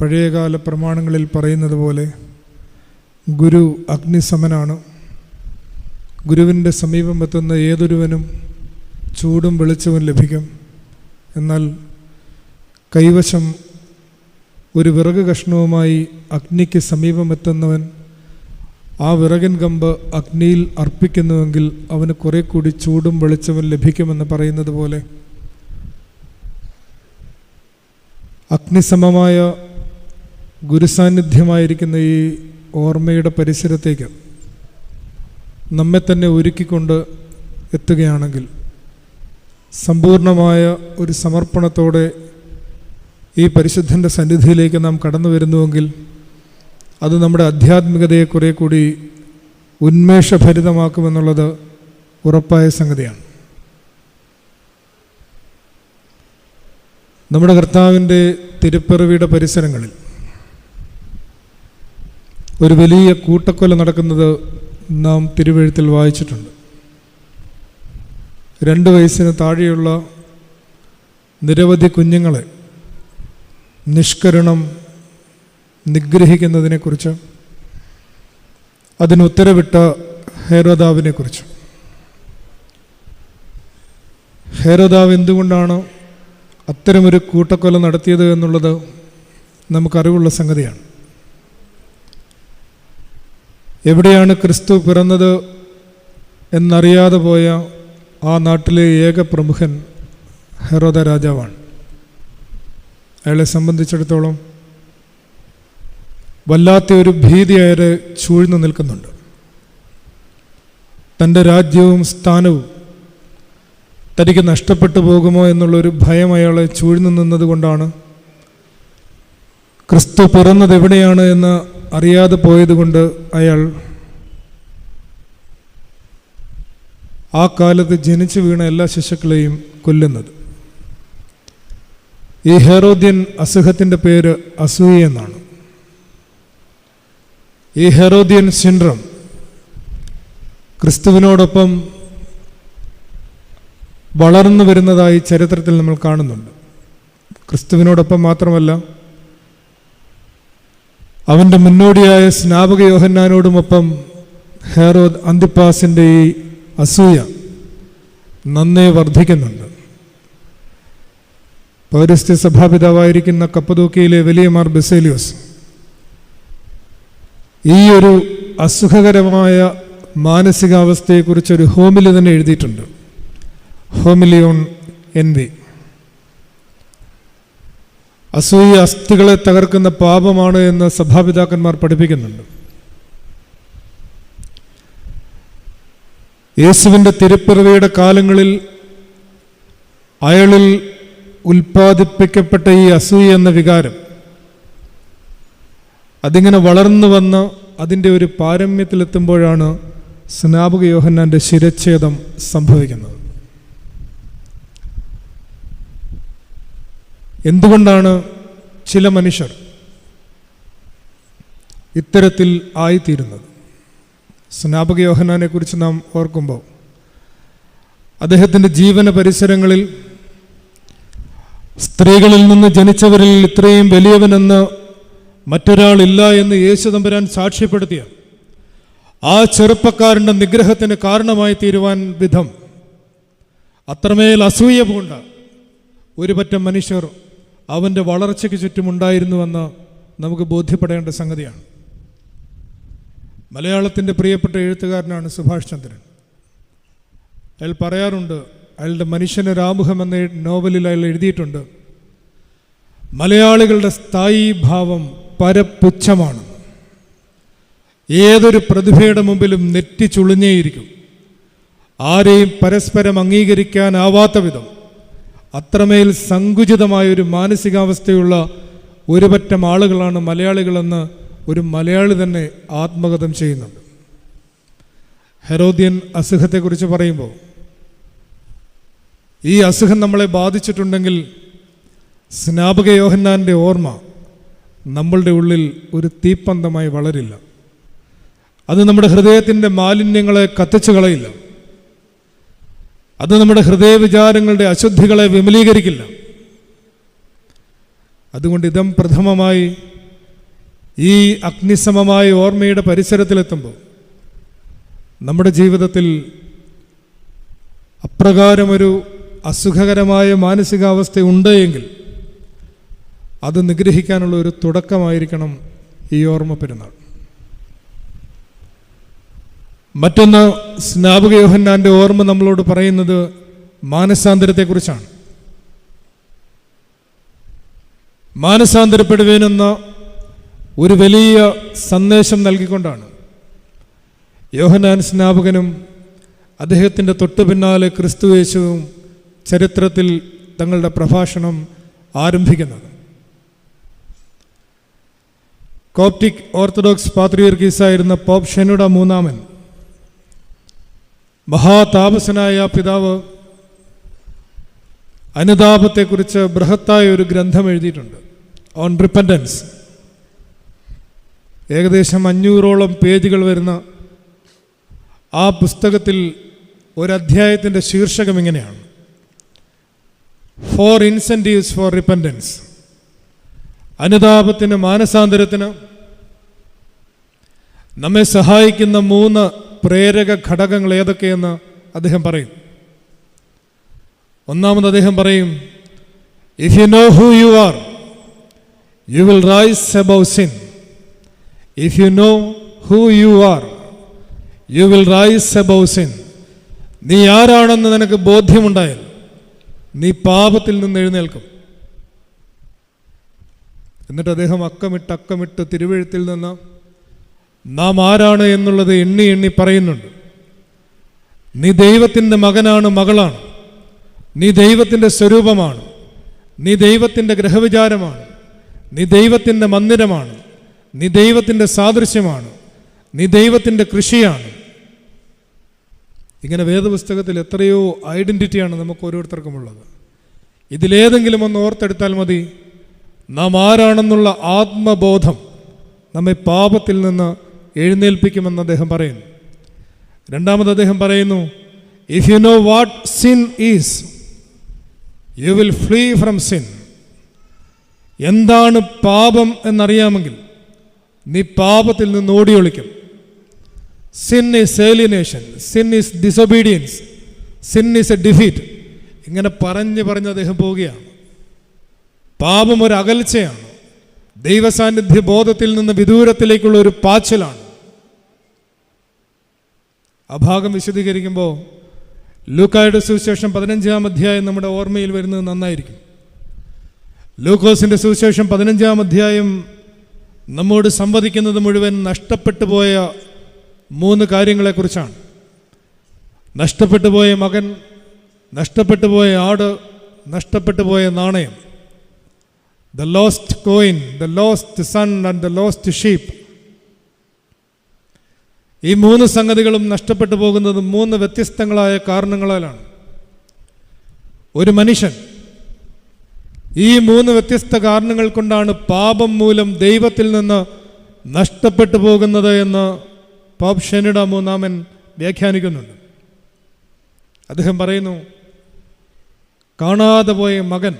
പഴയകാല പ്രമാണങ്ങളിൽ പറയുന്നത് പോലെ ഗുരു അഗ്നിസമനാണ് ഗുരുവിന്റെ സമീപം എത്തുന്ന ഏതൊരുവനും ചൂടും വെളിച്ചവും ലഭിക്കും. എന്നാൽ കൈവശം ഒരു വിറക് കഷ്ണവുമായി അഗ്നിക്ക് സമീപമെത്തുന്നവൻ ആ വിറകൻ കമ്പ് അഗ്നിയിൽ അർപ്പിക്കുന്നുവെങ്കിൽ അവന് കുറെ കൂടി ചൂടും വെളിച്ചവും ലഭിക്കുമെന്ന് പറയുന്നത് പോലെ അഗ്നിസമമായ ഗുരുസാന്നിധ്യമായിരിക്കുന്ന ഈ ഓർമ്മയുടെ പരിസരത്തേക്ക് നമ്മെ തന്നെ ഒരുക്കിക്കൊണ്ട് എത്തുകയാണെങ്കിൽ സമ്പൂർണമായ ഒരു സമർപ്പണത്തോടെ ഈ പരിശുദ്ധന്റെ സന്നിധിയിലേക്ക് നാം കടന്നു വരുന്നുവെങ്കിൽ അത് നമ്മുടെ ആധ്യാത്മികതയെ കുറെ കൂടി ഉന്മേഷഭരിതമാക്കുമെന്നുള്ളത് ഉറപ്പായ സംഗതിയാണ്. നമ്മുടെ കർത്താവിന്റെ തിരുപ്പിറവിയുടെ പരിസരങ്ങളിൽ ഒരു വലിയ കൂട്ടക്കൊല നടക്കുന്നത് നാം തിരുവഴുത്തിൽ വായിച്ചിട്ടുണ്ട്. രണ്ട് വയസ്സിന് താഴെയുള്ള നിരവധി കുഞ്ഞുങ്ങളെ നിഷ്കരണം നിഗ്രഹിക്കുന്നതിനെക്കുറിച്ച് അതിന് ഉത്തരവിട്ട ഹേരോദാവിനെക്കുറിച്ച്. ഹേരോദാവ് എന്തുകൊണ്ടാണ് അത്തരമൊരു കൂട്ടക്കൊല നടത്തിയത് എന്നുള്ളത് നമുക്കറിവുള്ള സംഗതിയാണ്. എവിടെയാണ് ക്രിസ്തു പിറന്നത് എന്നറിയാതെ പോയ ആ നാട്ടിലെ ഏക പ്രമുഖൻ ഹെറോദ രാജാവാണ്. അയാളെ സംബന്ധിച്ചിടത്തോളം വല്ലാത്ത ഒരു ഭീതി അയാളെ ചൂഴ്ന്നു നിൽക്കുന്നുണ്ട്. തന്റെ രാജ്യവും സ്ഥാനവും തനിക്ക് നഷ്ടപ്പെട്ടു പോകുമോ എന്നുള്ളൊരു ഭയം അയാളെ ചൂഴ്ന്നു നിന്നതുകൊണ്ടാണ് ക്രിസ്തു പിറന്നത് എവിടെയാണ് എന്ന് അറിയാതെ പോയതുകൊണ്ട് അയാൾ ആ കാലത്ത് ജനിച്ചു വീണ എല്ലാ ശിശുക്കളെയും കൊല്ലുന്നത്. ഈ ഹെറോദ്യൻ അസുഖത്തിന്റെ പേര് അസൂയ എന്നാണ്. ഈ ഹെറോദ്യൻ സിൻഡ്രം ക്രിസ്തുവിനോടൊപ്പം വളർന്നു വരുന്നതായി ചരിത്രത്തിൽ നമ്മൾ കാണുന്നുണ്ട്. ക്രിസ്തുവിനോടൊപ്പം മാത്രമല്ല അവന്റെ മുന്നോടിയായ സ്നാപക യോഹന്നാനോടുമൊപ്പം ഹെറോദ് അന്തിപ്പാസിന്റെ ഈ അസൂയ നന്നേ വർദ്ധിക്കുന്നുണ്ട്. പൗരസ്ത്യ സഭാപിതാവായിരിക്കുന്ന കപ്പതൂക്കിയിലെ വലിയ മാർ ബെസേലിയോസ് ഈ ഒരു അസുഖകരമായ മാനസികാവസ്ഥയെക്കുറിച്ചൊരു ഹോമിലി തന്നെ എഴുതിയിട്ടുണ്ട്. ഹോമിലിയോൺ എൻ വി അസൂയ അസ്ഥികളെ തകർക്കുന്ന പാപമാണ് എന്ന് സഭാപിതാക്കന്മാർ പഠിപ്പിക്കുന്നുണ്ട്. യേശുവിന്റെ തിരുപ്പിറവിയുടെ കാലങ്ങളിൽ അയാളിൽ ഉൽപ്പാദിപ്പിക്കപ്പെട്ട ഈ അസൂയ എന്ന വികാരം അതിങ്ങനെ വളർന്നു വന്ന് അതിന്റെ ഒരു പാരമ്യത്തിലെത്തുമ്പോഴാണ് സ്നാപക യോഹന്നാന്റെ ശിരച്ഛേദം സംഭവിക്കുന്നത്. എന്തുകൊണ്ടാണ് ചില മനുഷ്യർ ഇത്തരത്തിൽ ആയിത്തീരുന്നത്? സ്നാപക യോഹനാനെ കുറിച്ച് നാം ഓർക്കുമ്പോൾ അദ്ദേഹത്തിന്റെ ജീവന പരിസരങ്ങളിൽ സ്ത്രീകളിൽ നിന്ന് ജനിച്ചവരിൽ ഇത്രയും വലിയവനെന്ന് മറ്റൊരാളില്ല എന്ന് യേശു തമ്പുരാൻ സാക്ഷ്യപ്പെടുത്തിയ ആ ചെറുപ്പക്കാരന്റെ നിഗ്രഹത്തിന് കാരണമായി തീരുവാൻ വിധം അത്രമേൽ അസൂയ പൂണ്ട ഒരുപറ്റം മനുഷ്യർ അവന്റെ വളർച്ചയ്ക്ക് ചുറ്റുമുണ്ടായിരുന്നുവെന്ന് നമുക്ക് ബോധ്യപ്പെടേണ്ട സംഗതിയാണ്. മലയാളത്തിന്റെ പ്രിയപ്പെട്ട എഴുത്തുകാരനാണ് സുഭാഷ് ചന്ദ്രൻ. അയാൾ പറയാറുണ്ട് അയാളുടെ മനുഷ്യന് രാമുഖം എന്ന നോവലിൽ അയാൾ എഴുതിയിട്ടുണ്ട് മലയാളികളുടെ സ്ഥായി ഭാവം പരപുച്ഛമാണ്. ഏതൊരു പ്രതിഭയുടെ മുമ്പിലും നെറ്റി ചുളിഞ്ഞേയിരിക്കും ആരെയും പരസ്പരം അംഗീകരിക്കാനാവാത്ത വിധം അത്രമേൽ സങ്കുചിതമായ ഒരു മാനസികാവസ്ഥയുള്ള ഒരുപറ്റം ആളുകളാണ് മലയാളികളെന്ന് ഒരു മലയാളി തന്നെ ആത്മകഥം ചെയ്യുന്നുണ്ട് ഹെറോദ്യൻ അസുഖത്തെക്കുറിച്ച് പറയുമ്പോൾ ഈ അസുഖം നമ്മളെ ബാധിച്ചിട്ടുണ്ടെങ്കിൽ സ്നാപക യോഹന്നാന്റെ ഓർമ്മ നമ്മളുടെ ഉള്ളിൽ ഒരു തീപ്പന്തമായി വളരില്ല. അത് നമ്മുടെ ഹൃദയത്തിന്റെ മാലിന്യങ്ങളെ കത്തിച്ചു കളയില്ല. അത് നമ്മുടെ ഹൃദയ വിചാരങ്ങളുടെ അശുദ്ധികളെ വിമലീകരിക്കില്ല. അതുകൊണ്ട് ഇതം പ്രഥമമായി ഈ അഗ്നിസമമായ ഓർമ്മയുടെ പരിസരത്തിലെത്തുമ്പോൾ നമ്മുടെ ജീവിതത്തിൽ അപ്രകാരമൊരു അസുഖകരമായ മാനസികാവസ്ഥ ഉണ്ട് എങ്കിൽ അത് നിഗ്രഹിക്കാനുള്ള ഒരു തുടക്കമായിരിക്കണം ഈ ഓർമ്മ പെരുന്നാൾ. മറ്റൊന്ന് സ്നാപക യോഹന്നാന്റെ ഓർമ്മ നമ്മളോട് പറയുന്നത് മാനസാന്തരത്തെക്കുറിച്ചാണ്. മാനസാന്തരപ്പെടുവേനെന്ന ഒരു വലിയ സന്ദേശം നൽകിക്കൊണ്ടാണ്. യോഹനാൻ സ്നാപകനും അദ്ദേഹത്തിന്റെ തൊട്ടു പിന്നാലെ ക്രിസ്തുവേശുവും ചരിത്രത്തിൽ തങ്ങളുടെ പ്രഭാഷണം ആരംഭിക്കുന്നത്. കോപ്റ്റിക് ഓർത്തഡോക്സ് പാത്രിയർക്കീസായിരുന്ന പോപ്പ് ഷെനുഡ മൂന്നാമൻ മഹാതാപസനായ പിതാവ് അനുതാപത്തെക്കുറിച്ച് ബൃഹത്തായ ഒരു ഗ്രന്ഥം എഴുതിയിട്ടുണ്ട്. ഓൺ റിപ്പൻഡൻസ് ഏകദേശം അഞ്ഞൂറോളം പേജുകൾ വരുന്ന ആ പുസ്തകത്തിൽ ഒരധ്യായത്തിന്റെ ശീർഷകം ഇങ്ങനെയാണ്. ഫോർ ഇൻസെന്റീവ്സ് ഫോർ റിപ്പൻഡൻസ് അനുതാപത്തിന് മാനസാന്തരത്തിന് നമ്മെ സഹായിക്കുന്ന മൂന്ന് പ്രേരക ഘടകങ്ങൾ ഏതൊക്കെയെന്ന് അദ്ദേഹം പറയും. ഒന്നാമത് അദ്ദേഹം പറയും if you know who you are you will rise above sin if you know who you are you will rise above sin നീ ആരാണെന്ന് നിനക്ക് ബോധ്യമുണ്ടായാൽ നീ പാപത്തിൽ നിന്ന് എഴുന്നേൽക്കും. എന്നിട്ട് അദ്ദേഹം അക്കമിട്ട് അക്കമിട്ട് തിരുവഴുത്തിൽ നിന്ന് നാം ആരാണ് എന്നുള്ളത് എണ്ണി എണ്ണി പറയുന്നുണ്ട്. നീ ദൈവത്തിന്റെ മകനാണ് മകളാണ്. നീ ദൈവത്തിന്റെ സ്വരൂപമാണ്. നീ ദൈവത്തിന്റെ ഗ്രഹവിചാരമാണ്. നീ ദൈവത്തിന്റെ മന്ദിരമാണ്. നീ ദൈവത്തിന്റെ സാദൃശ്യമാണ്. നീ ദൈവത്തിന്റെ കൃഷിയാണ്. ഇങ്ങനെ വേദപുസ്തകത്തിൽ എത്രയോ ഐഡന്റിറ്റിയാണ് നമുക്ക് ഓരോരുത്തർക്കുമുള്ളത് ഇതിലേതെങ്കിലും ഒന്ന് ഓർത്തെടുത്താൽ മതി. നാം ആരാണെന്നുള്ള ആത്മബോധം നമ്മെ പാപത്തിൽ നിന്ന് എഴുന്നേൽപ്പിക്കുമെന്ന് അദ്ദേഹം പറയുന്നു. രണ്ടാമത് അദ്ദേഹം പറയുന്നു if you know what sin is you will flee from sin എന്താണ് പാപം എന്നറിയാമെങ്കിൽ നീ പാപത്തിൽ നിന്ന് ഓടിയൊളിക്കും sin is alienation sin is disobedience sin is a defeat ഇങ്ങനെ പറഞ്ഞ് പറഞ്ഞ് അദ്ദേഹം പോവുകയാണ്. പാപം ഒരു അകൽച്ചയാണ്. ദൈവസാന്നിധ്യ ബോധത്തിൽ നിന്ന് വിദൂരത്തിലേക്കുള്ള ഒരു പാച്ചിലാണ്. ആ ഭാഗം വിശദീകരിക്കുമ്പോൾ ലൂക്കായുടെ സുവിശേഷം പതിനഞ്ചാം അധ്യായം നമ്മുടെ ഓർമ്മയിൽ വരുന്നത് നന്നായിരിക്കും. ലൂക്കോസിന്റെ സുവിശേഷം പതിനഞ്ചാം അധ്യായം നമ്മോട് സംവദിക്കുന്നത് മുഴുവൻ നഷ്ടപ്പെട്ടു പോയ മൂന്ന് കാര്യങ്ങളെക്കുറിച്ചാണ്. നഷ്ടപ്പെട്ടു പോയ മകൻ നഷ്ടപ്പെട്ടു പോയ ആട് നഷ്ടപ്പെട്ടു പോയ നാണയം. The lost coin the lost son and the lost sheep ഈ മൂന്ന് സംഗതികളും നഷ്ടപ്പെട്ടു പോകുന്നത് മൂന്ന് വ്യത്യസ്തങ്ങളായ കാരണങ്ങളാലാണ്. ഒരു മനുഷ്യൻ ഈ മൂന്ന് വ്യത്യസ്ത കാരണങ്ങൾ കൊണ്ടാണ് പാപം മൂലം ദൈവത്തിൽ നിന്ന് നഷ്ടപ്പെട്ടു പോകുന്നത് എന്ന് പോപ്പ് ഷെനിഡ മൂന്നാമൻ വ്യാഖ്യാനിക്കുന്നുണ്ട്. അദ്ദേഹം പറയുന്നു കാണാതെ പോയ മകൻ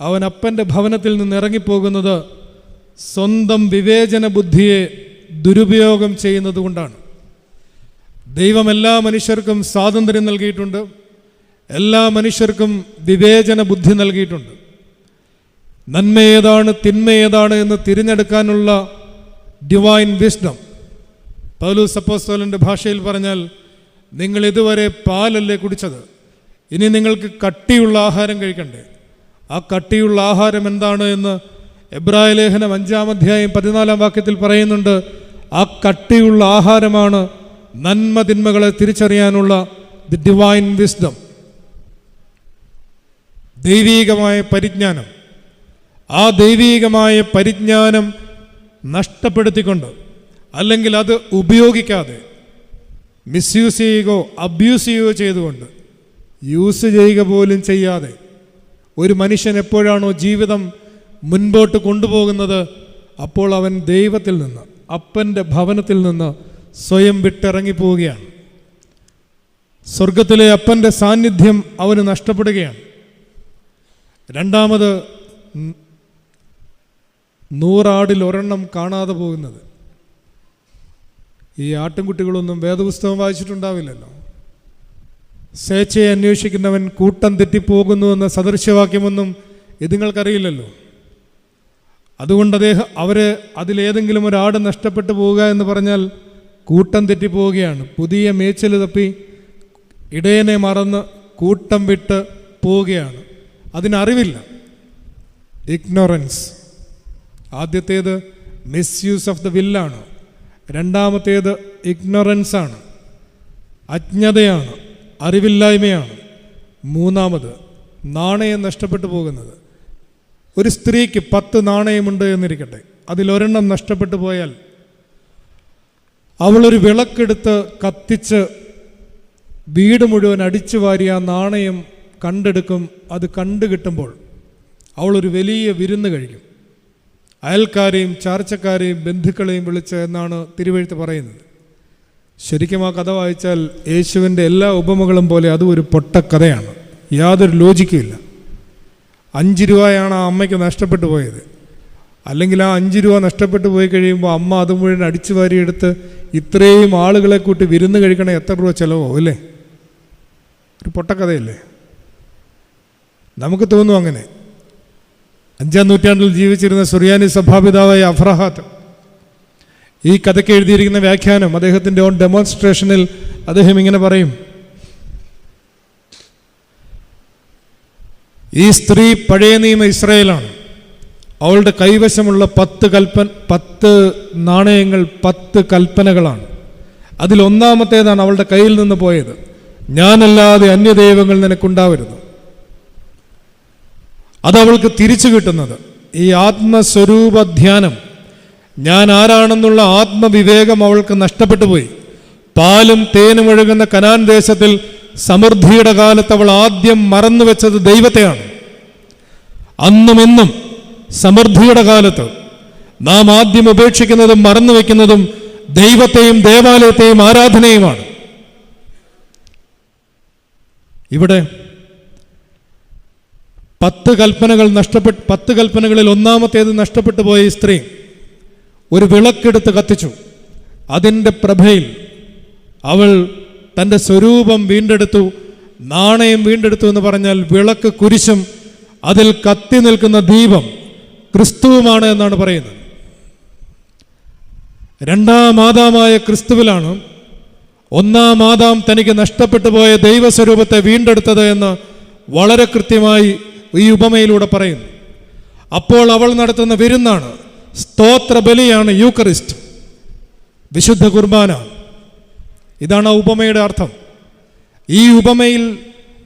അവൻ അപ്പന്റെ ഭവനത്തിൽ നിന്ന് ഇറങ്ങിപ്പോകുന്നത് സ്വന്തം വിവേചന ബുദ്ധിയെ ദുരുപയോഗം ചെയ്യുന്നത് കൊണ്ടാണ്. ദൈവം എല്ലാ മനുഷ്യർക്കും സ്വാതന്ത്ര്യം നൽകിയിട്ടുണ്ട്. എല്ലാ മനുഷ്യർക്കും വിവേചന ബുദ്ധി നൽകിയിട്ടുണ്ട്. നന്മ ഏതാണ് തിന്മ ഏതാണ് എന്ന് തിരഞ്ഞെടുക്കാനുള്ള ഡിവൈൻ വിസ്ഡം പൗലു സപ്പോസ്തോലന്റെ ഭാഷയിൽ പറഞ്ഞാൽ നിങ്ങൾ ഇതുവരെ പാലല്ലേ കുടിച്ചത്? ഇനി നിങ്ങൾക്ക് കട്ടിയുള്ള ആഹാരം കഴിക്കണ്ടേ? ആ കട്ടിയുള്ള ആഹാരം എന്താണ്? എന്ന് എബ്രായ ലേഖനം അഞ്ചാം അധ്യായം പതിനാലാം വാക്യത്തിൽ പറയുന്നുണ്ട്. ആ കട്ടിയുള്ള ആഹാരമാണ് നന്മ തിന്മകളെ തിരിച്ചറിയാനുള്ള ദി ഡിവൈൻ വിസ്ഡം ദൈവീകമായ പരിജ്ഞാനം. ആ ദൈവീകമായ പരിജ്ഞാനം നഷ്ടപ്പെടുത്തിക്കൊണ്ട് അല്ലെങ്കിൽ അത് ഉപയോഗിക്കാതെ മിസ്യൂസ് ചെയ്യുകയോ അബ്യൂസ് ചെയ്യുകയോ ചെയ്തുകൊണ്ട് യൂസ് ചെയ്യുക പോലും ചെയ്യാതെ ഒരു മനുഷ്യൻ എപ്പോഴാണോ ജീവിതം മുൻപോട്ട് കൊണ്ടുപോകുന്നത് അപ്പോൾ അവൻ ദൈവത്തിൽ നിന്ന് അപ്പന്റെ ഭവനത്തിൽ നിന്ന് സ്വയം വിട്ടിറങ്ങിപ്പോവുകയാണ്. സ്വർഗത്തിലെ അപ്പന്റെ സാന്നിധ്യം അവന് നഷ്ടപ്പെടുകയാണ്. രണ്ടാമത് നൂറാടിൽ ഒരെണ്ണം കാണാതെ പോകുന്നത്. ഈ ആട്ടിൻകുട്ടികളൊന്നും വേദപുസ്തകം വായിച്ചിട്ടുണ്ടാവില്ലല്ലോ. സ്വേച്ഛയെ അന്വേഷിക്കുന്നവൻ കൂട്ടം തെറ്റിപ്പോകുന്നു എന്ന സദൃശ്യവാക്യമൊന്നും ഇതുങ്ങൾക്കറിയില്ലല്ലോ. അതുകൊണ്ട് അദ്ദേഹം അവർ അതിലേതെങ്കിലും ഒരാട് നഷ്ടപ്പെട്ടു പോവുക എന്ന് പറഞ്ഞാൽ കൂട്ടം തെറ്റിപ്പോവുകയാണ്. പുതിയ മേച്ചൽ തപ്പി ഇടയനെ മറന്ന് കൂട്ടം വിട്ട് പോവുകയാണ്. അതിനറിവില്ല. ഇഗ്നോറൻസ്. ആദ്യത്തേത് മിസ്യൂസ് ഓഫ് ദ വില്ലാണ്? രണ്ടാമത്തേത് ഇഗ്നോറൻസ് ആണ് അജ്ഞതയാണ്. അറിവില്ലായ്മയാണ്. മൂന്നാമത് നാണയം നഷ്ടപ്പെട്ടു പോകുന്നത്. ഒരു സ്ത്രീക്ക് പത്ത് നാണയമുണ്ട് എന്നിരിക്കട്ടെ. അതിലൊരെണ്ണം നഷ്ടപ്പെട്ടു പോയാൽ അവളൊരു വിളക്കെടുത്ത് കത്തിച്ച് വീട് മുഴുവൻ അടിച്ചു വാരി ആ നാണയം കണ്ടെടുക്കും. അത് കണ്ടു കിട്ടുമ്പോൾ അവളൊരു വലിയ വിരുന്ന് കഴിക്കും. അയൽക്കാരെയും ചാർച്ചക്കാരെയും ബന്ധുക്കളെയും വിളിച്ച് എന്നാണ് തിരുവഴുത്ത് പറയുന്നത്. ശരിക്കും ആ കഥ വായിച്ചാൽ യേശുവിന്റെ എല്ലാ ഉപമകളും പോലെ അതും ഒരു പൊട്ടക്കഥയാണ്. യാതൊരു ലോജിക്കുമില്ല അഞ്ച് രൂപയാണ് ആ അമ്മയ്ക്ക് നഷ്ടപ്പെട്ടു പോയത്. അല്ലെങ്കിൽ ആ അഞ്ച് രൂപ നഷ്ടപ്പെട്ടു പോയി കഴിയുമ്പോൾ അമ്മ അത് മുഴുവൻ അടിച്ചു വാരിയെടുത്ത് ഇത്രയും ആളുകളെ കൂട്ടി വിരുന്ന് കഴിക്കണേ എത്ര രൂപ ചിലവോ അല്ലേ? ഒരു പൊട്ടക്കഥയല്ലേ? നമുക്ക് തോന്നും അങ്ങനെ. അഞ്ചാം നൂറ്റാണ്ടിൽ ജീവിച്ചിരുന്ന സുറിയാനി സഭാപിതാവായ അഫ്രഹാത്ത് ഈ കഥയ്ക്ക് എഴുതിയിരിക്കുന്ന വ്യാഖ്യാനം അദ്ദേഹത്തിന്റെ ഓൺ ഡെമോൺസ്ട്രേഷനിൽ അദ്ദേഹം ഇങ്ങനെ പറയും. ഈ സ്ത്രീ പഴയ നിയമ ഇസ്രയേലാണ്. അവളുടെ കൈവശമുള്ള പത്ത് കൽപ്പന പത്ത് നാണയങ്ങൾ പത്ത് കൽപ്പനകളാണ്. അതിൽ ഒന്നാമത്തേതാണ് അവളുടെ കയ്യിൽ നിന്ന് പോയത്. ഞാനല്ലാതെ അന്യദൈവങ്ങൾ നിനക്കുണ്ടാവരുത്. അതവൾക്ക് തിരിച്ചു കിട്ടുന്നത്. ഈ ആത്മസ്വരൂപ ധ്യാനം. ഞാൻ ആരാണെന്നുള്ള ആത്മവിവേകം അവൾക്ക് നഷ്ടപ്പെട്ടു പോയി. പാലും തേനും ഒഴുകുന്ന കനാൻ ദേശത്തിൽ സമൃദ്ധിയുടെ കാലത്ത് അവൾ ആദ്യം മറന്നു വെച്ചത് ദൈവത്തെയാണ്. അന്നും ഇന്നും സമൃദ്ധിയുടെ കാലത്ത് നാം ആദ്യം ഉപേക്ഷിക്കുന്നതും മറന്നു വെക്കുന്നതും ദൈവത്തെയും ദേവാലയത്തെയും ആരാധനയുമാണ്. ഇവിടെ പത്ത് കൽപ്പനകൾ നഷ്ടപ്പെട്ട് പത്ത് കൽപ്പനകളിൽ ഒന്നാമത്തേത് നഷ്ടപ്പെട്ടു പോയ സ്ത്രീ ഒരു വിളക്കെടുത്ത് കത്തിച്ചു. അതിന്റെ പ്രഭയിൽ അവൾ തന്റെ സ്വരൂപം വീണ്ടെടുത്തു. നാണയം വീണ്ടെടുത്തു എന്ന് പറഞ്ഞാൽ വിളക്ക് കുരിശും അതിൽ കത്തി നിൽക്കുന്ന ദീപം ക്രിസ്തുവുമാണ് എന്നാണ് പറയുന്നത്. രണ്ടാം ആദാമായ ക്രിസ്തുവിലാണ് ഒന്നാം ആദാം തനിക്ക് നഷ്ടപ്പെട്ടു പോയ ദൈവസ്വരൂപത്തെ വീണ്ടെടുത്തത് എന്ന് വളരെ കൃത്യമായി ഈ ഉപമയിലൂടെ പറയുന്നു. അപ്പോൾ അവൾ നടത്തുന്ന വിരുന്നാണ് സ്തോത്ര ബലിയാണ് യൂക്കറിസ്റ്റ് വിശുദ്ധ കുർബാന. ഇതാണ് ആ ഉപമയുടെ അർത്ഥം. ഈ ഉപമയിൽ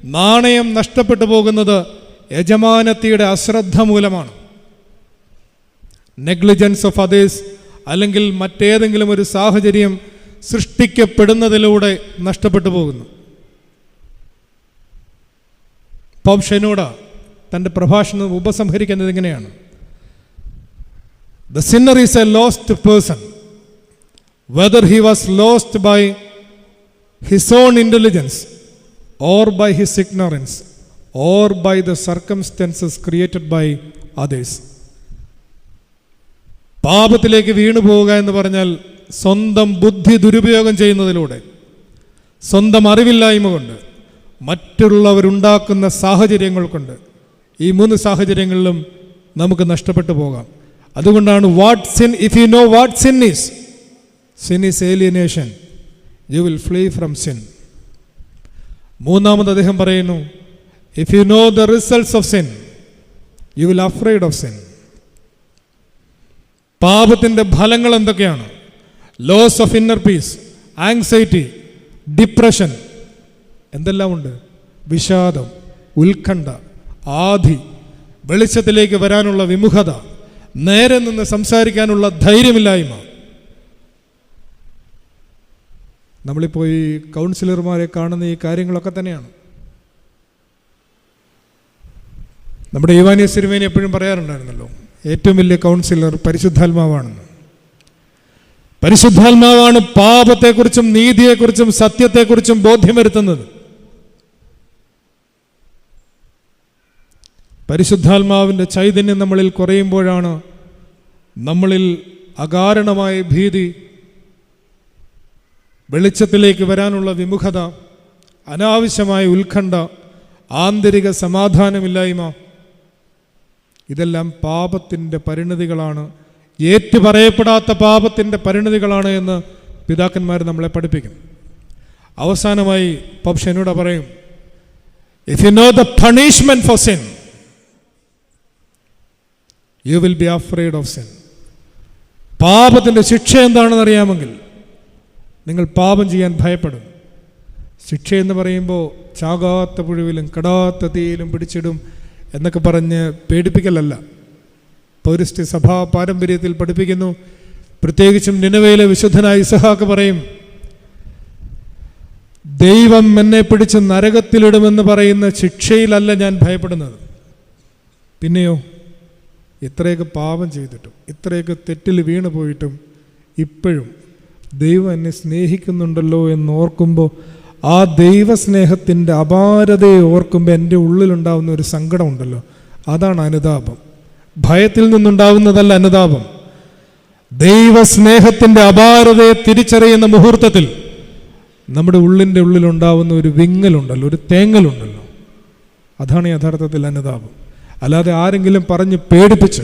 നാണയം നഷ്ടപ്പെട്ടു പോകുന്നത് യജമാനത്തിയുടെ അശ്രദ്ധ മൂലമാണ്. നെഗ്ലിജൻസ് ഓഫ് അതേഴ്സ് അല്ലെങ്കിൽ മറ്റേതെങ്കിലും ഒരു സാഹചര്യം സൃഷ്ടിക്കപ്പെടുന്നതിലൂടെ നഷ്ടപ്പെട്ടു പോകുന്നു. പോപ് ഷെനോഡ തന്റെ പ്രഭാഷണം ഉപസംഹരിക്കുന്നത് ഇങ്ങനെയാണ്. The sinner is a lost person whether he was lost by his own intelligence or by his ignorance or by the circumstances created by others. പാപത്തിലേക്ക് വീണു പോവുക എന്ന് പറഞ്ഞാൽ സ്വന്തം ബുദ്ധി ദുരുപയോഗം ചെയ്യുന്നതിലൂടെ സ്വന്തം അറിവില്ലായ്മ കൊണ്ട് മറ്റുള്ളവരുണ്ടാക്കുന്ന സാഹചര്യങ്ങൾ കൊണ്ട് ഈ മൂന്ന് സാഹചര്യങ്ങളിലും നമുക്ക് നഷ്ടപ്പെട്ടു പോകാം അതുകൊണ്ടാണ് what sin if you know what sin is sin is alienation you will flee from sin മൂന്നാമത് അദ്ദേഹം പറയുന്നു if you know the results of sin you will afraid of sin പാപത്തിന്റെ ഫലങ്ങൾ എന്തൊക്കെയാണ്? Loss of inner peace anxiety depression എന്തെല്ലാം ഉണ്ട്? വിഷാദം ഉത്കണ്ഠ ആധി വെളിച്ചത്തിലേക്ക് വരാനുള്ള വിമുഖത നേരെ നിന്ന് സംസാരിക്കാനുള്ള ധൈര്യമില്ലായ്മ. നമ്മളിപ്പോൾ ഈ കൗൺസിലർമാരെ കാണുന്ന ഈ കാര്യങ്ങളൊക്കെ തന്നെയാണ്. നമ്മുടെ യുവാനി സിരുമേനി എപ്പോഴും പറയാറുണ്ടായിരുന്നല്ലോ ഏറ്റവും വലിയ കൗൺസിലർ പരിശുദ്ധാത്മാവാണെന്ന് പരിശുദ്ധാത്മാവാണ് പാപത്തെക്കുറിച്ചും നീതിയെക്കുറിച്ചും സത്യത്തെക്കുറിച്ചും ബോധ്യം വരുത്തുന്നത് പരിശുദ്ധാത്മാവിന്റെ ചൈതന്യം നമ്മളിൽ കുറയുമ്പോഴാണ് നമ്മളിൽ അകാരണമായ ഭീതി വെളിച്ചത്തിലേക്ക് വരാനുള്ള വിമുഖത അനാവശ്യമായ ഉത്കണ്ഠ ആന്തരിക സമാധാനമില്ലായ്മ ഇതെല്ലാം പാപത്തിന്റെ പരിണതികളാണ്. ഏറ്റുപറയപ്പെടാത്ത പാപത്തിന്റെ പരിണതികളാണ് എന്ന് പിതാക്കന്മാർ നമ്മളെ പഠിപ്പിക്കും അവസാനമായി പബ്ഷ എന്നോട് പറയും if you know the punishment for sin you will be afraid of sin പാപത്തിന്റെ ശിക്ഷ എന്താണെന്ന് അറിയാമെങ്കിൽ നിങ്ങൾ പാപം ചെയ്യാൻ ഭയപ്പെടും. ശിക്ഷ എന്ന് പറയുമ്പോൾ ചാകാത്ത പുഴുവിലും കടാത്ത തീയിലും പിടിച്ചിടും എന്നൊക്കെ പറഞ്ഞ് പേടിപ്പിക്കലല്ല. പൗരസ്ത്യ സഭാ പാരമ്പര്യത്തിൽ പഠിപ്പിക്കുന്നു. പ്രത്യേകിച്ചും നിലവയിലെ വിശുദ്ധനായ ഇസഹാക്ക് പറയും ദൈവം എന്നെ പിടിച്ച് നരകത്തിലിടുമെന്ന് പറയുന്ന ശിക്ഷയിലല്ല ഞാൻ ഭയപ്പെടുന്നത്. പിന്നെയോ ഇത്രയൊക്കെ പാപം ചെയ്തിട്ടും ഇത്രയൊക്കെ തെറ്റിൽ വീണു പോയിട്ടും ഇപ്പോഴും ദൈവം എന്നെ സ്നേഹിക്കുന്നുണ്ടല്ലോ എന്ന് ഓർക്കുമ്പോൾ ആ ദൈവസ്നേഹത്തിന്റെ അപാരതയെ ഓർക്കുമ്പോൾ എന്റെ ഉള്ളിലുണ്ടാവുന്ന ഒരു സങ്കടമുണ്ടല്ലോ അതാണ് അനുതാപം. ഭയത്തിൽ നിന്നുണ്ടാവുന്നതല്ല അനുതാപം. ദൈവസ്നേഹത്തിന്റെ അപാരതയെ തിരിച്ചറിയുന്ന മുഹൂർത്തത്തിൽ നമ്മുടെ ഉള്ളിന്റെ ഉള്ളിലുണ്ടാവുന്ന ഒരു വിങ്ങലുണ്ടല്ലോ ഒരു തേങ്ങലുണ്ടല്ലോ. അതാണ് യഥാർത്ഥത്തിൽ അനുതാപം. അല്ലാതെ ആരെങ്കിലും പറഞ്ഞ് പേടിപ്പിച്ച്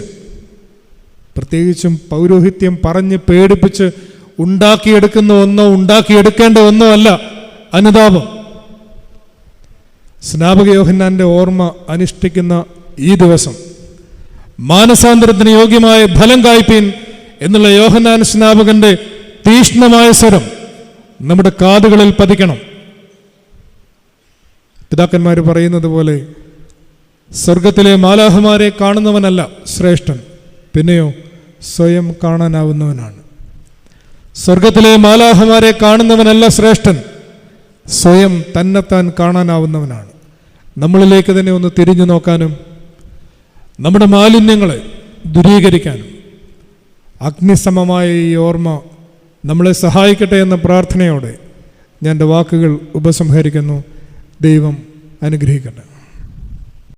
പ്രത്യേകിച്ചും പൗരോഹിത്യം പറഞ്ഞ് പേടിപ്പിച്ച് ഉണ്ടാക്കിയെടുക്കുന്ന ഒന്നോ ഉണ്ടാക്കിയെടുക്കേണ്ട ഒന്നോ അല്ല അനുതാപം. സ്നാപക യോഹന്നാന്റെ ഓർമ്മ അനുഷ്ഠിക്കുന്ന ഈ ദിവസം മാനസാന്തരത്തിന് യോഗ്യമായ ഫലം കായ്പീൻ എന്നുള്ള യോഹന്നാൻ സ്നാപകന്റെ തീഷ്ണമായ സ്വരം നമ്മുടെ കാതുകളിൽ പതിക്കണം. പിതാക്കന്മാർ പറയുന്നത് പോലെ സ്വർഗത്തിലെ മാലാഹമാരെ കാണുന്നവനല്ല ശ്രേഷ്ഠൻ പിന്നെയോ സ്വയം കാണാനാവുന്നവനാണ്. സ്വർഗത്തിലെ മാലാഹമാരെ കാണുന്നവനല്ല ശ്രേഷ്ഠൻ. സ്വയം തന്നെത്താൻ കാണാനാവുന്നവനാണ്. നമ്മളിലേക്ക് തന്നെ ഒന്ന് തിരിഞ്ഞു നോക്കാനും നമ്മുടെ മാലിന്യങ്ങളെ ദുരീകരിക്കാനും. അഗ്നിസമമായ ഈ ഓർമ്മ നമ്മളെ സഹായിക്കട്ടെ എന്ന പ്രാർത്ഥനയോടെ ഞാൻ എന്റെ വാക്കുകൾ ഉപസംഹരിക്കുന്നു. ദൈവം അനുഗ്രഹിക്കട്ടെ.